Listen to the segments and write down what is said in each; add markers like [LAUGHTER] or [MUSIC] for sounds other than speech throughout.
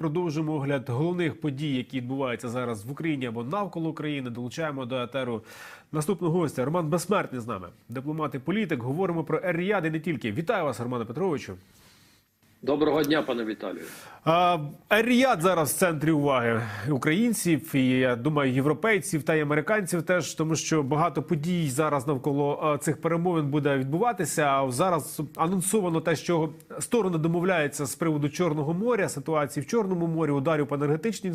Продовжимо огляд головних подій, які відбуваються зараз в Україні або навколо України. Долучаємо до етеру наступного гостя. Роман Безсмертний з нами, дипломат і політик. Говоримо про Ер-Ріад не тільки. Вітаю вас, Романе Петровичу. Доброго дня, пане Віталію. А, Ер-Ріад зараз в центрі уваги українців і я думаю, європейців та й американців теж, тому що багато подій зараз навколо цих перемовин буде відбуватися. Зараз анонсовано те, що сторони домовляються з приводу Чорного моря, ситуації в Чорному морі, ударів по енергетичній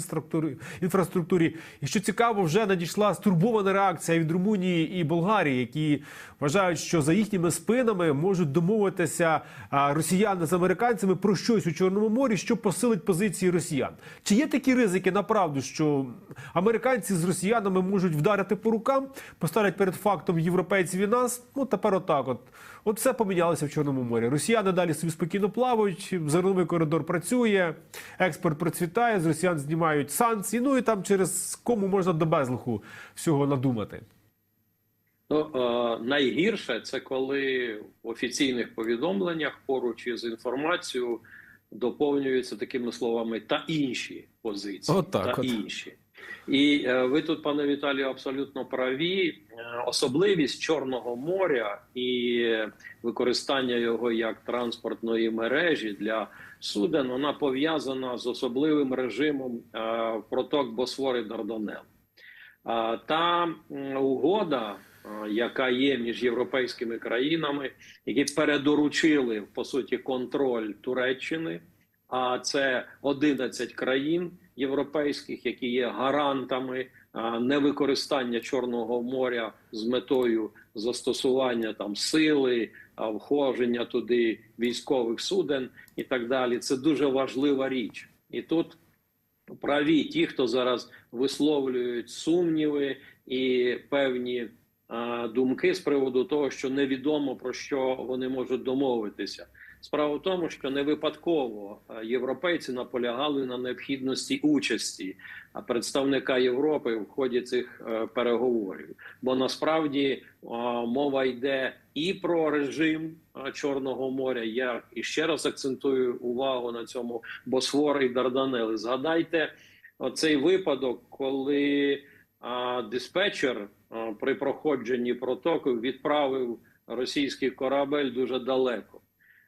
інфраструктурі. І що цікаво, вже надійшла стурбована реакція від Румунії і Болгарії, які вважають, що за їхніми спинами можуть домовитися росіяни з американцями про щось у Чорному морі, що посилить позиції росіян. Чи є такі ризики направду, що американці з росіянами можуть вдарити по рукам, поставлять перед фактом європейців і нас? Ну тепер отак, от от все помінялося в Чорному морі. Росіяни далі собі спокійно плавають. Зерновий коридор працює, експорт процвітає. З росіян знімають санкції. Ну і там через кому можна до безлуху всього надумати. Ну, е, найгірше це коли в офіційних повідомленнях поруч із інформацією доповнюються такими словами та інші позиції. От так та от. інші. І е, ви тут, пане Віталію, абсолютно праві. Е, Особливість Чорного моря і використання його як транспортної мережі для суден вона пов'язана з особливим режимом е, проток Босфори Дарданел. Та угода, яка є між європейськими країнами, які передоручили по суті контроль Туреччини. А це 11 країн європейських, які є гарантами невикористання Чорного моря з метою застосування там сили, входження туди військових суден і так далі. Це дуже важлива річ, і тут праві ті, хто зараз висловлюють сумніви і певні думки з приводу того, що невідомо про що вони можуть домовитися. Справа в тому, що не випадково європейці наполягали на необхідності участі представника Європи в ході цих е, переговорів. Бо насправді мова йде і про режим Чорного моря. Я і ще раз акцентую увагу на цьому Босфор і Дарданели. Згадайте оцей випадок, коли диспетчер при проходженні протоку відправив російський корабель дуже далеко.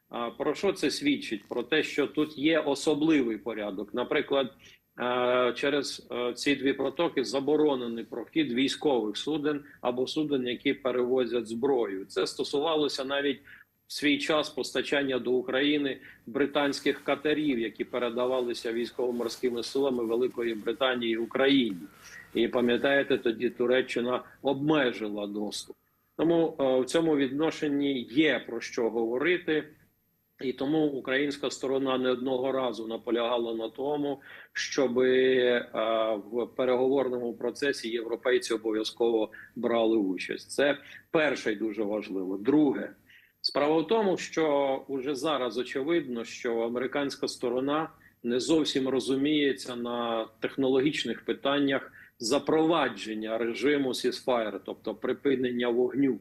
А про що це свідчить? Про те, що тут є особливий порядок. Наприклад, е, через е, ці дві протоки заборонений прохід військових суден або суден, які перевозять зброю. Це стосувалося навіть в свій час постачання до України британських катерів, які передавалися військово-морськими силами Великої Британії Україні. І пам'ятаєте, тоді Туреччина обмежила доступ. Тому е, в цьому відношенні є про що говорити. І тому українська сторона не одного разу наполягала на тому, щоб е, в переговорному процесі європейці обов'язково брали участь. Це перше і дуже важливо. Друге, справа в тому, що уже зараз очевидно, що американська сторона не зовсім розуміється на технологічних питаннях запровадження режиму сісфайр, тобто припинення вогню.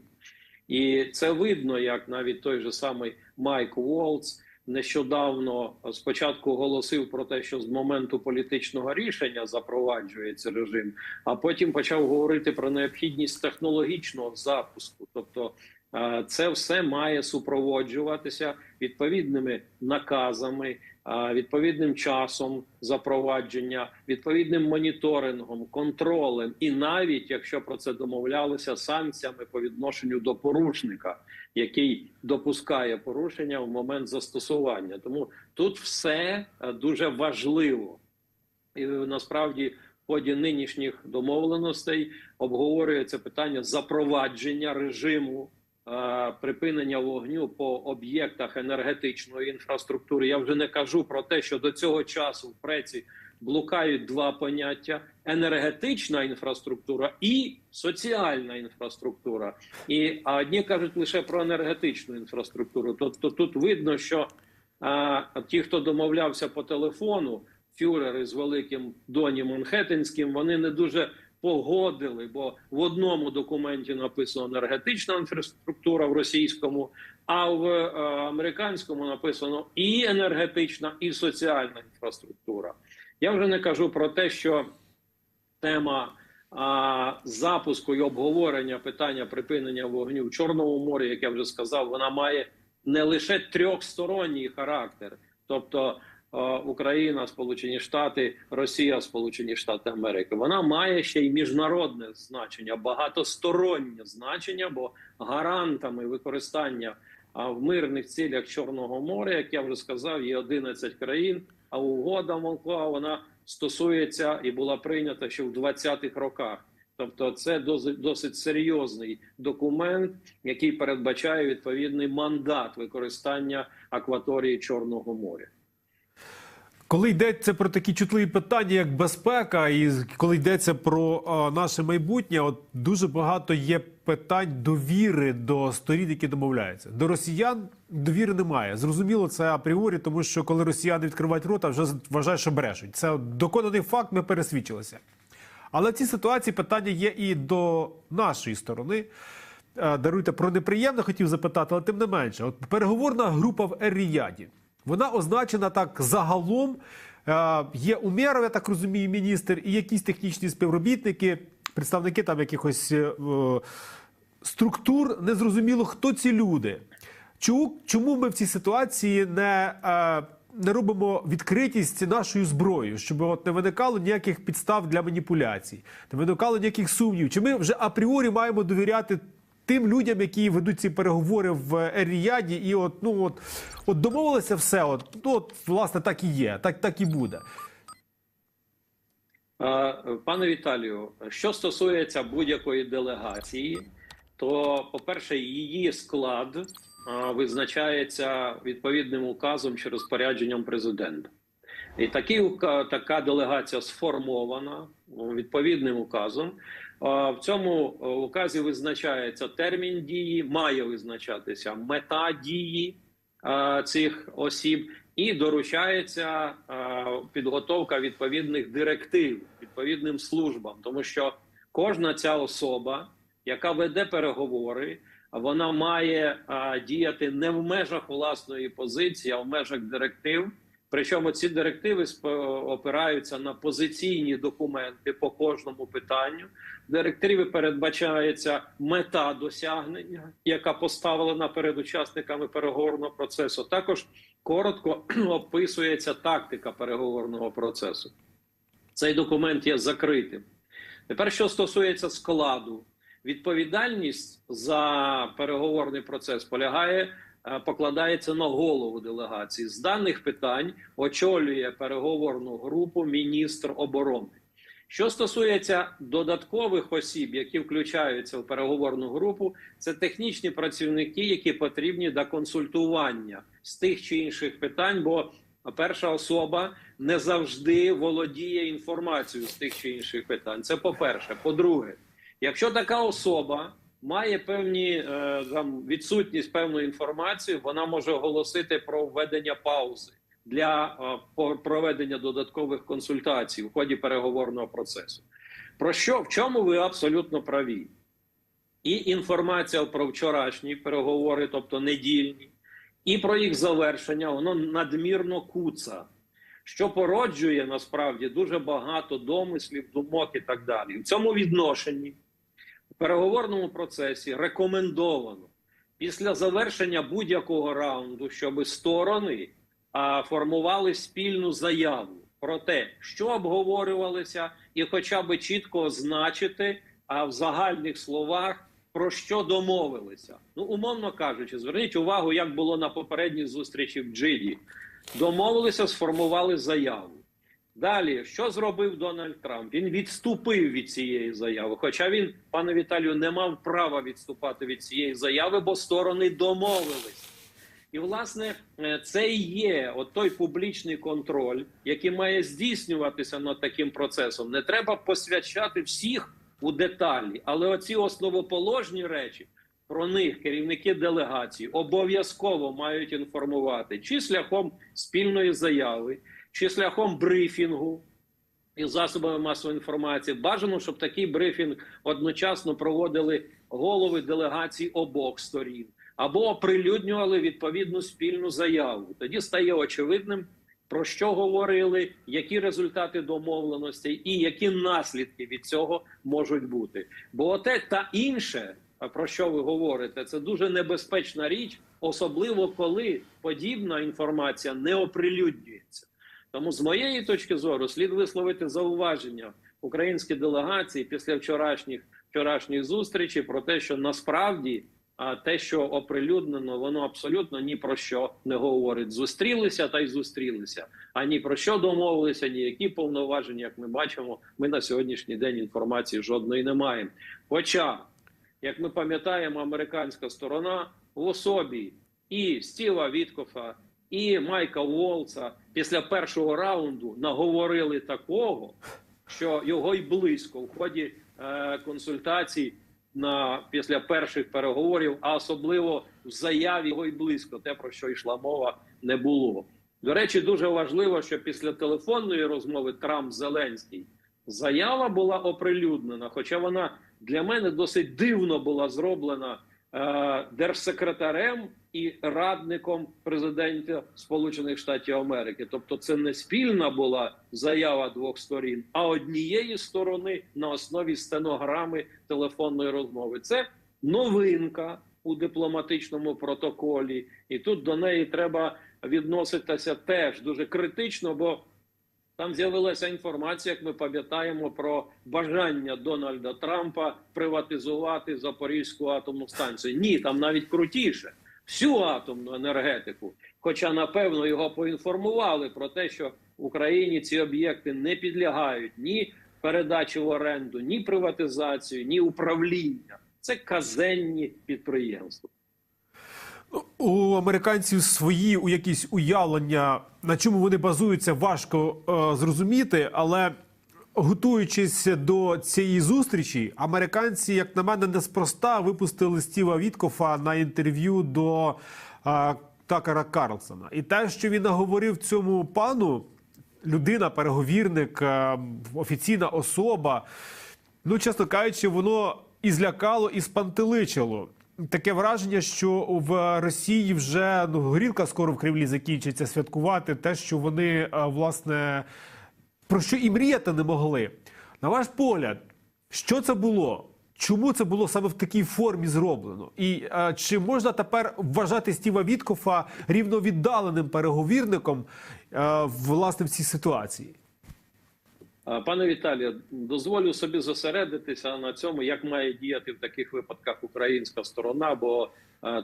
І це видно, як навіть той же самий Майк Волц нещодавно спочатку оголосив про те, що з моменту політичного рішення запроваджується режим, а потім почав говорити про необхідність технологічного запуску. Тобто е, це все має супроводжуватися відповідними наказами, е, відповідним часом запровадження, відповідним моніторингом, контролем, і навіть якщо про це домовлялися санкціями по відношенню до порушника, який допускає порушення в момент застосування. Тому тут все е, дуже важливо, і насправді. В ході нинішніх домовленостей обговорюється питання запровадження режиму е, припинення вогню по об'єктах енергетичної інфраструктури. Я вже не кажу про те, що до цього часу в преці блукають два поняття: енергетична інфраструктура і соціальна інфраструктура. І а одні кажуть лише про енергетичну інфраструктуру. Тобто тут видно, що а, ті, хто домовлявся по телефону, фюрери з великим доні Монхеттенським, вони не дуже погодили, бо в одному документі написано енергетична інфраструктура в російському, а в е, американському написано і енергетична, і соціальна інфраструктура. Я вже не кажу про те, що тема а, запуску і обговорення питання припинення вогню в Чорному морі, як я вже сказав, вона має не лише трьохсторонній характер, тобто Україна, Сполучені Штати, Росія, Сполучені Штати Америки. Вона має ще й міжнародне значення, багатостороннє значення, бо гарантами використання в мирних цілях Чорного моря, як я вже сказав, є 11 країн. А угода Монклава вона стосується і була прийнята ще в 20-х роках. Тобто, це досить, досить серйозний документ, який передбачає відповідний мандат використання акваторії Чорного моря. Коли йдеться про такі чутливі питання, як безпека, і коли йдеться про наше майбутнє, от дуже багато є питань довіри до сторін, які домовляються. До росіян довіри немає. Зрозуміло, це апріорі, тому що коли росіяни відкривають рота, вже вважають, що брешуть. Це доконаний факт. Ми пересвідчилися. Але в цій ситуації питання є і до нашої сторони. Е, Даруйте про неприємне, хотів запитати, але тим не менше, от переговорна група в Ер-Ріяді, вона означена так загалом. Е, Є Умєров, я так розумію, міністр, і якісь технічні співробітники, представники там якихось е, структур. Незрозуміло, хто ці люди. Чому, чому ми в цій ситуації не, е, не робимо відкритість нашою зброєю, щоб от не виникало ніяких підстав для маніпуляцій, не виникало ніяких сумнівів? Чи ми вже апріорі маємо довіряти тим людям, які ведуть ці переговори в Ер-Ріяді, і от ну от, от домовилися все, от, ну, от власне так і є, так, так і буде. Пане Віталію, що стосується будь-якої делегації, то, по-перше, її склад визначається відповідним указом чи розпорядженням президента. І ука- така делегація сформована ну, відповідним указом. В цьому е, указі визначається термін дії, має визначатися мета дії цих осіб, і доручається підготовка відповідних директив відповідним службам, тому що кожна ця особа, яка веде переговори, вона має діяти не в межах власної позиції, а в межах директив. Причому ці директиви опираються на позиційні документи по кожному питанню. В директиві передбачається мета досягнення, яка поставлена перед учасниками переговорного процесу. Також коротко [CLEARS THROAT] описується тактика переговорного процесу. Цей документ є закритим. Тепер, що стосується складу, відповідальність за переговорний процес полягає, покладається на голову делегації. З даних питань очолює переговорну групу міністр оборони. Що стосується додаткових осіб, які включаються в переговорну групу, це технічні працівники, які потрібні для консультування з тих чи інших питань, бо перша особа не завжди володіє інформацією з тих чи інших питань. Це по-перше. По-друге, якщо така особа має певні е, там відсутність певної інформації, вона може оголосити про введення паузи для е, проведення додаткових консультацій в ході переговорного процесу. Про що в чому ви абсолютно праві? І інформація про вчорашні переговори, тобто недільні, і про їх завершення, воно надмірно куца, що породжує насправді дуже багато домислів, думок і так далі. В цьому відношенні переговорному процесі рекомендовано після завершення будь-якого раунду, щоб сторони а, формували спільну заяву про те, що обговорювалося, і хоча б чітко означити а в загальних словах про що домовилися. Ну, умовно кажучи, зверніть увагу, як було на попередній зустрічі в Джиді. Домовилися, сформували заяву. Далі, що зробив Дональд Трамп? Він відступив від цієї заяви. Хоча він, пане Віталію, не мав права відступати від цієї заяви, бо сторони домовились. І, власне, е, це і є от той публічний контроль, який має здійснюватися над таким процесом. Не треба посвячати всіх у деталі, але оці основоположні речі про них керівники делегації обов'язково мають інформувати чи шляхом спільної заяви, чи шляхом брифінгу і засобами масової інформації. Бажано, щоб такий брифінг одночасно проводили голови делегацій обох сторін або оприлюднювали відповідну спільну заяву. Тоді стає очевидним, про що говорили, які результати домовленостей і які наслідки від цього можуть бути. Бо оте та інше, про що ви говорите, це дуже небезпечна річ, особливо коли подібна інформація не оприлюднюється. Тому з моєї точки зору слід висловити зауваження українській делегації після вчорашніх вчорашніх зустрічей про те, що насправді а те, що оприлюднено, воно абсолютно ні про що не говорить. Зустрілися та й зустрілися. А ні про що домовилися, ні які повноваження, як ми бачимо, ми на сьогоднішній день інформації жодної не маємо. Хоча, як ми пам'ятаємо, американська сторона в особі і Стіва Віткофа, і Майка Волца після першого раунду наговорили такого, що його й близько в ході е, консультацій на після перших переговорів, а особливо в заяві його й близько, те про що йшла мова, не було. До речі, дуже важливо, що після телефонної розмови Трамп Зеленський заява була оприлюднена, хоча вона для мене досить дивно була зроблена е, держсекретарем і радником президента Сполучених Штатів Америки. Тобто, це не спільна була заява двох сторін, а однієї сторони на основі стенограми телефонної розмови. Це новинка у дипломатичному протоколі, і тут до неї треба відноситися теж дуже критично, бо там з'явилася інформація, як ми пам'ятаємо, про бажання Дональда Трампа приватизувати Запорізьку атомну станцію. Ні, там навіть крутіше всю атомну енергетику. Хоча, напевно, його поінформували про те, що в Україні ці об'єкти не підлягають ні передачі в оренду, ні приватизацію, ні управління. Це казенні підприємства. У американців свої у якісь уявлення, на чому вони базуються, важко е, зрозуміти, але готуючись до цієї зустрічі, американці, як на мене, неспроста випустили Стіва Віткофа на інтерв'ю до е, Такера Карлсона. І те, що він наговорив цьому пану, людина, переговірник, е, офіційна особа. Ну, чесно кажучи, воно і злякало, і спантеличило. Таке враження, що в Росії вже ну горілка скоро в Кремлі закінчиться святкувати те, що вони е, власне про що і мріяти не могли. На ваш погляд, що це було? Чому це було саме в такій формі зроблено? І е, чи можна тепер вважати Стіва Віткофа рівновіддаленим переговірником е, власне в цій ситуації? Пане Віталію, дозволю собі зосередитися на цьому, як має діяти в таких випадках українська сторона, бо е,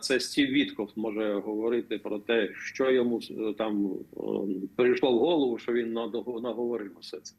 це Стів Вітков може говорити про те, що йому е, там е, прийшло в голову, що він наго- наговорив усе це.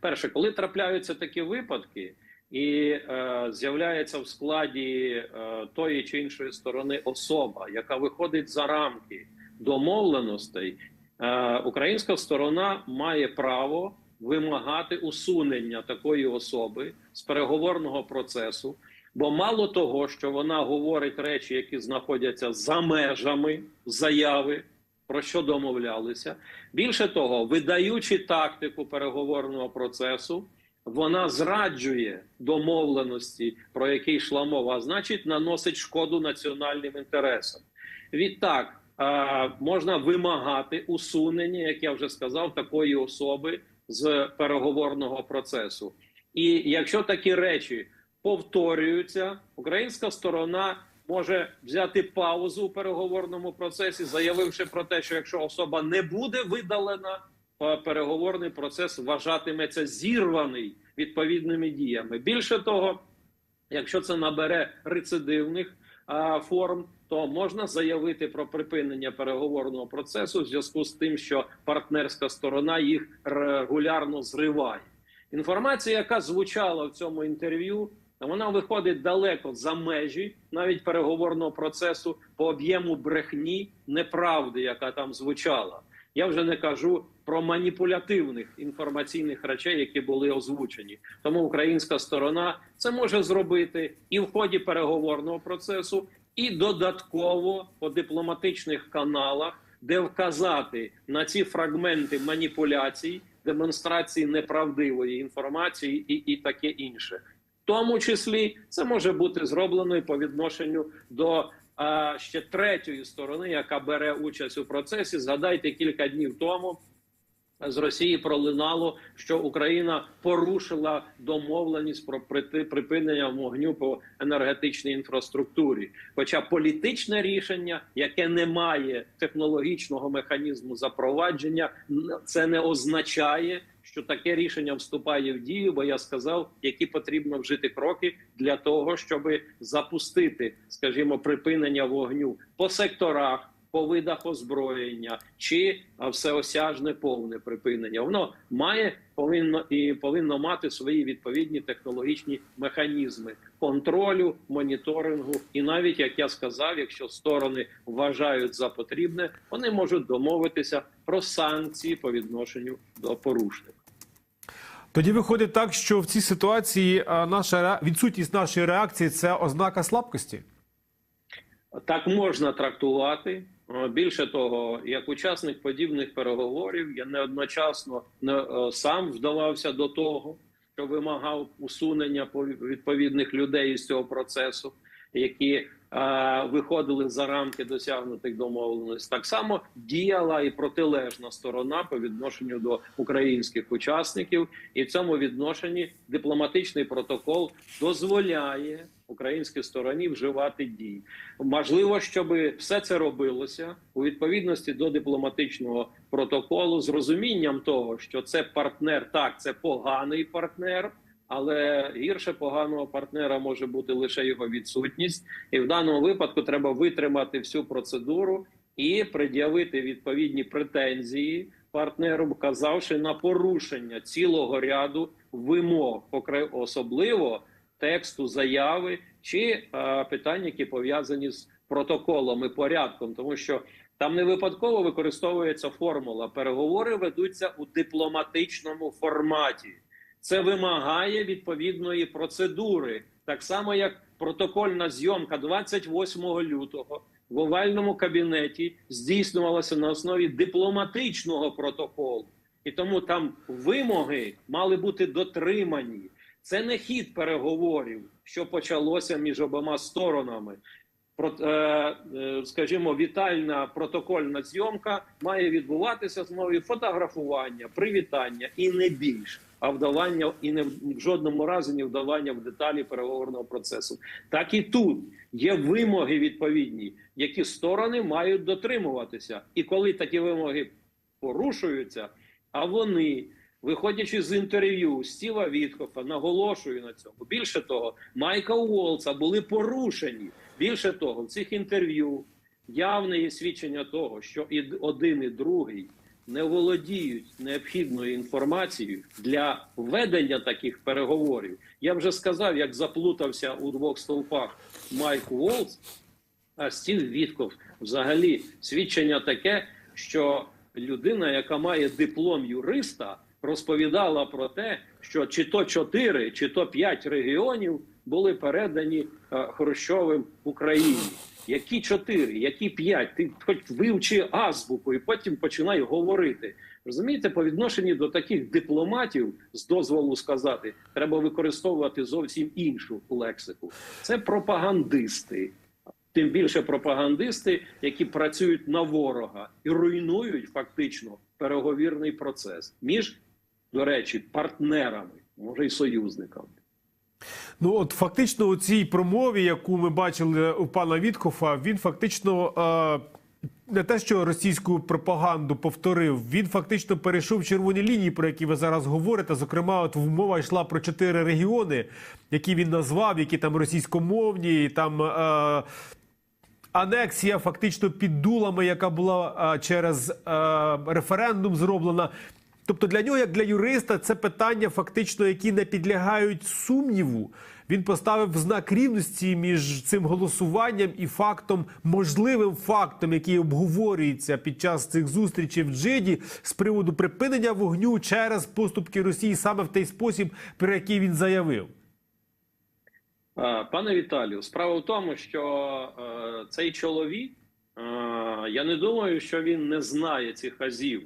Перше, коли трапляються такі випадки, і е, з'являється в складі е, тої чи іншої сторони особа, яка виходить за рамки домовленостей, е, українська сторона має право вимагати усунення такої особи з переговорного процесу. Бо мало того, що вона говорить речі, які знаходяться за межами заяви, про що домовлялися. Більше того, видаючи тактику переговорного процесу, вона зраджує домовленості, про які йшла мова, а значить, наносить шкоду національним інтересам. Відтак можна вимагати усунення, як я вже сказав, такої особи з переговорного процесу. І якщо такі речі повторюються, українська сторона може взяти паузу у переговорному процесі, заявивши про те, що якщо особа не буде видалена, то переговорний процес вважатиметься зірваний відповідними діями. Більше того, якщо це набере рецидивних а, форм, то можна заявити про припинення переговорного процесу в зв'язку з тим, що партнерська сторона їх регулярно зриває. Інформація, яка звучала в цьому інтерв'ю, вона виходить далеко за межі навіть переговорного процесу по об'єму брехні неправди, яка там звучала. Я вже не кажу про маніпулятивних інформаційних речей, які були озвучені. Тому українська сторона це може зробити і в ході переговорного процесу, і додатково по дипломатичних каналах, де вказати на ці фрагменти маніпуляцій, демонстрації неправдивої інформації і, і таке інше. Тому числі це може бути зроблено і по відношенню до а, ще третьої сторони, яка бере участь у процесі. Згадайте кілька днів тому. З Росії пролунало, що Україна порушила домовленість про припинення вогню по енергетичній інфраструктурі. Хоча політичне рішення, яке не має технологічного механізму запровадження, це не означає, що таке рішення вступає в дію. Бо я сказав, які потрібно вжити кроки для того, щоб запустити, скажімо, припинення вогню по секторах по видах озброєння чи всеосяжне повне припинення. Воно має повинно і повинно мати свої відповідні технологічні механізми контролю, моніторингу, і навіть як я сказав, якщо сторони вважають за потрібне, вони можуть домовитися про санкції по відношенню до порушників. Тоді виходить так, що в цій ситуації наша відсутність нашої реакції це ознака слабкості. Так можна трактувати. Е, Більше того, як учасник подібних переговорів, я неодночасно не е, сам вдавався до того, що вимагав усунення пов- відповідних людей із цього процесу, які е, виходили за рамки досягнутих домовленостей. Так само діяла і протилежна сторона по відношенню до українських учасників, і в цьому відношенні дипломатичний протокол дозволяє українській стороні вживати дій. Можливо, щоб все це робилося у відповідності до дипломатичного протоколу, з розумінням того, що це партнер, так це поганий партнер. Але гірше поганого партнера може бути лише його відсутність, і в даному випадку треба витримати всю процедуру і пред'явити відповідні претензії партнеру, вказавши на порушення цілого ряду вимог, особливо тексту заяви чи е, питань, які пов'язані з протоколом і порядком, тому що там не випадково використовується формула. Переговори ведуться у дипломатичному форматі. Це вимагає відповідної процедури, так само як протокольна зйомка 28 лютого в овальному кабінеті здійснювалася на основі дипломатичного протоколу, і тому там вимоги мали бути дотримані. Це не хід переговорів, що почалося між обома сторонами. Про, е, е, скажімо, вітальна протокольна зйомка має відбуватися з мовою фотографування, привітання і не більше, а вдавання і не в жодному разі не вдавання в деталі переговорного процесу. Так і тут є вимоги відповідні, які сторони мають дотримуватися. І коли такі вимоги порушуються, а вони Виходячи з інтерв'ю Стіва Вітхофа, наголошую на цьому. Більше того, Майка Уолца були порушені. Більше того, в цих інтерв'ю явне є свідчення того, що і один, і другий не володіють необхідною інформацією для ведення таких переговорів. Я вже сказав, як заплутався у двох стовпах Майк Уолц, а Стів Вітков взагалі свідчення таке, що людина, яка має диплом юриста, розповідала про те, що чи то 4, чи то 5 регіонів були передані е, Хрущовим Україні. Які 4, які 5? Ти хоч вивчи азбуку і потім починай говорити. Розумієте, по відношенню до таких дипломатів, з дозволу сказати, треба використовувати зовсім іншу лексику. Це пропагандисти. Тим більше пропагандисти, які працюють на ворога і руйнують фактично переговірний процес між, до речі, партнерами, може й союзниками. Ну от фактично у цій промові, яку ми бачили у пана Віткофа, він фактично е, не те, що російську пропаганду повторив, він фактично перейшов червоні лінії, про які ви зараз говорите. Зокрема, от мова йшла про чотири регіони, які він назвав, які там російськомовні, і там. Е, Анексія фактично під дулами, яка була а, через а, референдум зроблена. Тобто для нього, як для юриста, це питання, фактично, які не підлягають сумніву. Він поставив знак рівності між цим голосуванням і фактом, можливим фактом, який обговорюється під час цих зустрічей в Джиді з приводу припинення вогню через поступки Росії саме в той спосіб, про який він заявив. Пане Віталію, справа в тому, що е, цей чоловік, е, я не думаю, що він не знає цих азів.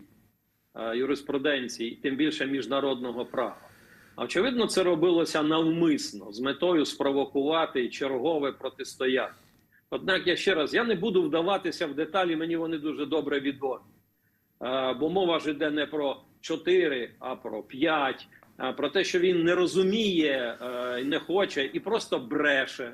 Е, юриспруденції, тим більше міжнародного права. Очевидно, це робилося навмисно з метою спровокувати чергове протистояння. Однак я ще раз я не буду вдаватися в деталі, мені вони дуже добре відомі. Е, Бо мова ж йде не про 4, а про 5, а про те, що він не розуміє, е, не хоче і просто бреше.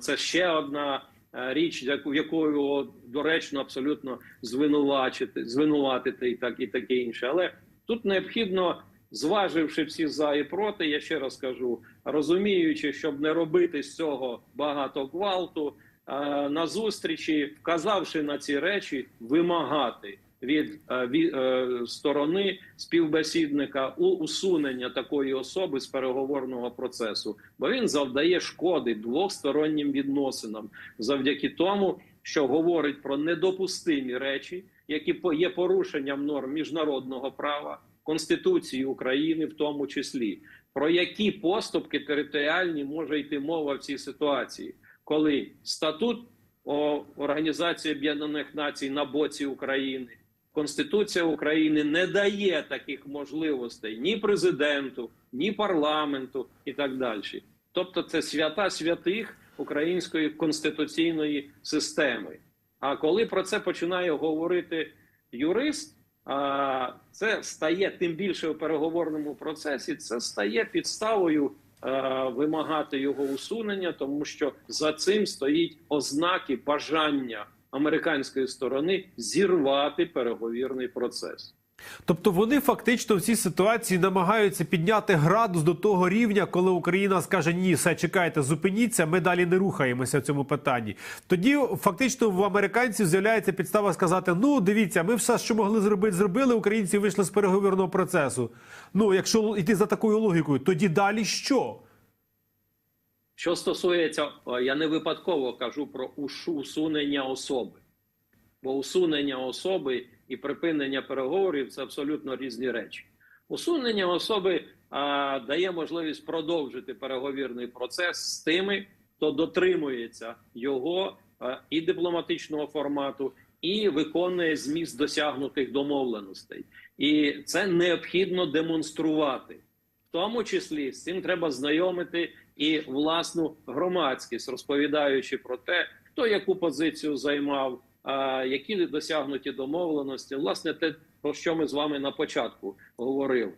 Це ще одна е, річ, яку якою доречно абсолютно звинувачити, звинуватити і так і таке інше. Але тут необхідно, зваживши всі за і проти, я ще раз кажу, розуміючи, щоб не робити з цього багато гвалту, е, на зустрічі, вказавши на ці речі, вимагати від, е, від е, сторони співбесідника у усунення такої особи з переговорного процесу, бо він завдає шкоди двостороннім відносинам завдяки тому, що говорить про недопустимі речі, які є порушенням норм міжнародного права, Конституції України, в тому числі, про які поступки територіальні може йти мова в цій ситуації, коли статут Організації Об'єднаних Націй на боці України. Конституція України не дає таких можливостей ні президенту, ні парламенту і так далі. Тобто, це свята святих української конституційної системи. А коли про це починає говорити юрист, а, це стає тим більше у переговорному процесі. Це стає підставою вимагати його усунення, тому що за цим стоїть ознаки бажання американської сторони зірвати переговірний процес. Тобто вони фактично в цій ситуації намагаються підняти градус до того рівня, коли Україна скаже ні, все чекайте, зупиніться, ми далі не рухаємося в цьому питанні. Тоді фактично в американців з'являється підстава сказати: ну дивіться, ми все, що могли зробити, зробили. Українці вийшли з переговірного процесу. Ну, якщо йти за такою логікою, тоді далі що? Що стосується, я не випадково кажу про усунення особи, бо усунення особи і припинення переговорів це абсолютно різні речі. Усунення особи а, дає можливість продовжити переговірний процес з тими, хто дотримується його а, і дипломатичного формату, і виконує зміст досягнутих домовленостей. І це необхідно демонструвати. Тому числі з цим треба знайомити і власну громадськість, розповідаючи про те, хто яку позицію займав, які досягнуті домовленості. Власне, те, про що ми з вами на початку говорили.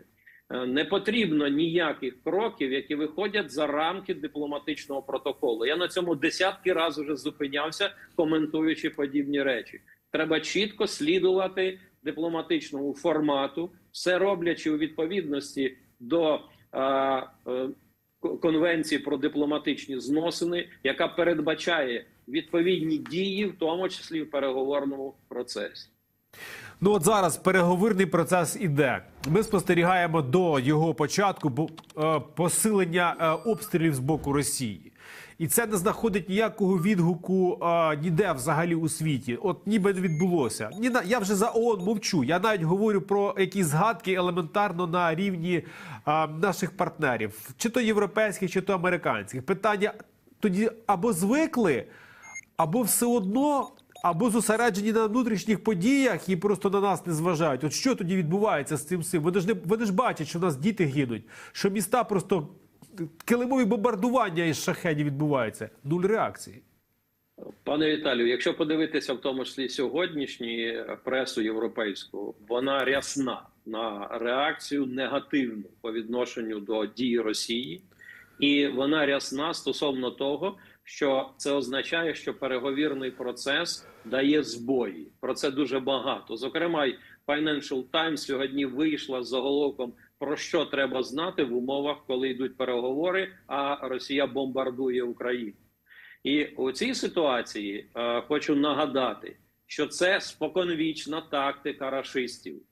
Е, Не потрібно ніяких кроків, які виходять за рамки дипломатичного протоколу. Я на цьому десятки разів вже зупинявся, коментуючи подібні речі. Треба чітко слідувати дипломатичному формату, все роблячи у відповідності до е, конвенції про дипломатичні зносини, яка передбачає відповідні дії, в тому числі в переговорному процесі. Ну от зараз переговорний процес іде. Ми спостерігаємо до його початку е, посилення е, обстрілів з боку Росії. І це не знаходить ніякого відгуку е, ніде взагалі у світі. От ніби не відбулося. Ні на я вже за ООН мовчу. Я навіть говорю про якісь згадки елементарно на рівні е, наших партнерів, чи то європейських, чи то американських. Питання тоді або звикли, або все одно, або зосереджені на внутрішніх подіях і просто на нас не зважають. От що тоді відбувається з цим всім? Вони ж не вони ж бачать, що в нас діти гинуть, що міста просто килимові бомбардування із шахедів відбуваються. Нуль реакції. Пане Віталію, якщо подивитися в тому числі сьогоднішню пресу європейську, вона рясна на реакцію негативну по відношенню до дій Росії, і вона рясна стосовно того, що це означає, що переговірний процес дає збої. Про це дуже багато. Зокрема, Financial Times сьогодні вийшла з заголовком про що треба знати в умовах, коли йдуть переговори, а Росія бомбардує Україну. І у цій ситуації е, хочу нагадати, що це споконвічна тактика рашистів.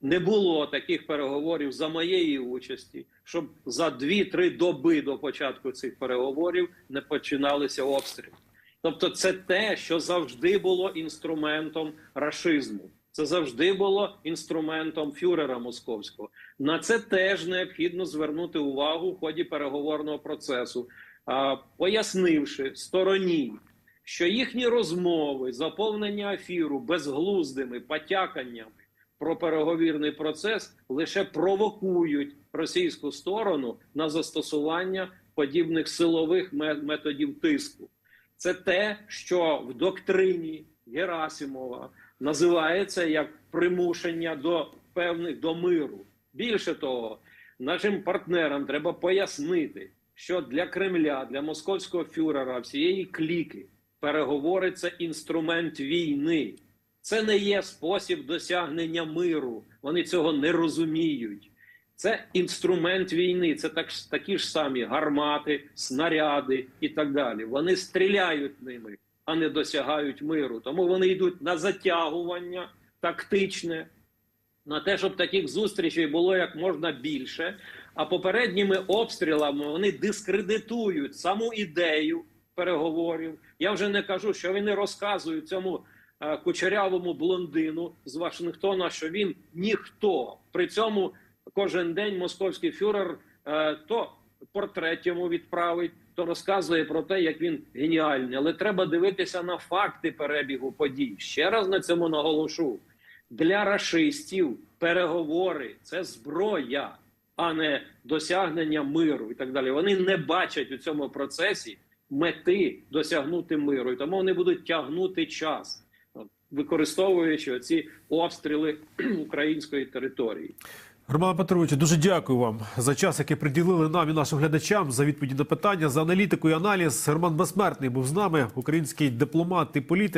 Не було таких переговорів за моєї участі, щоб за 2-3 доби до початку цих переговорів не починалися обстріли. Тобто, це те, що завжди було інструментом рашизму. Це завжди було інструментом фюрера московського. На це теж необхідно звернути увагу в ході переговорного процесу, пояснивши стороні, що їхні розмови, заповнення ефіру безглуздими потяканнями про переговірний процес, лише провокують російську сторону на застосування подібних силових методів тиску. Це те, що в доктрині Герасимова називається як примушення до певних до миру. Більше того, нашим партнерам треба пояснити, що для Кремля, для московського фюрера, всієї кліки переговори це інструмент війни. Це не є спосіб досягнення миру. Вони цього не розуміють. Це інструмент війни, це так, такі ж самі гармати, снаряди і так далі. Вони стріляють ними, а не досягають миру. Тому вони йдуть на затягування тактичне, на те, щоб таких зустрічей було як можна більше. А попередніми обстрілами вони дискредитують саму ідею переговорів. Я вже не кажу, що вони розказують цьому е, кучерявому блондину з Вашингтона, що він ніхто. При цьому кожен день московський фюрер е, то портрет йому відправить, то розказує про те, як він геніальний. Але треба дивитися на факти перебігу подій. Ще раз на цьому наголошу. Для рашистів переговори це зброя, а не досягнення миру і так далі. Вони не бачать у цьому процесі мети досягнути миру, і тому вони будуть тягнути час, використовуючи ці обстріли [CLEARS THROAT] української території. Роман Петровичу, дуже дякую вам за час, який приділили нам і нашим глядачам за відповіді на питання, за аналітику і аналіз. Роман Безсмертний був з нами, український дипломат і політик.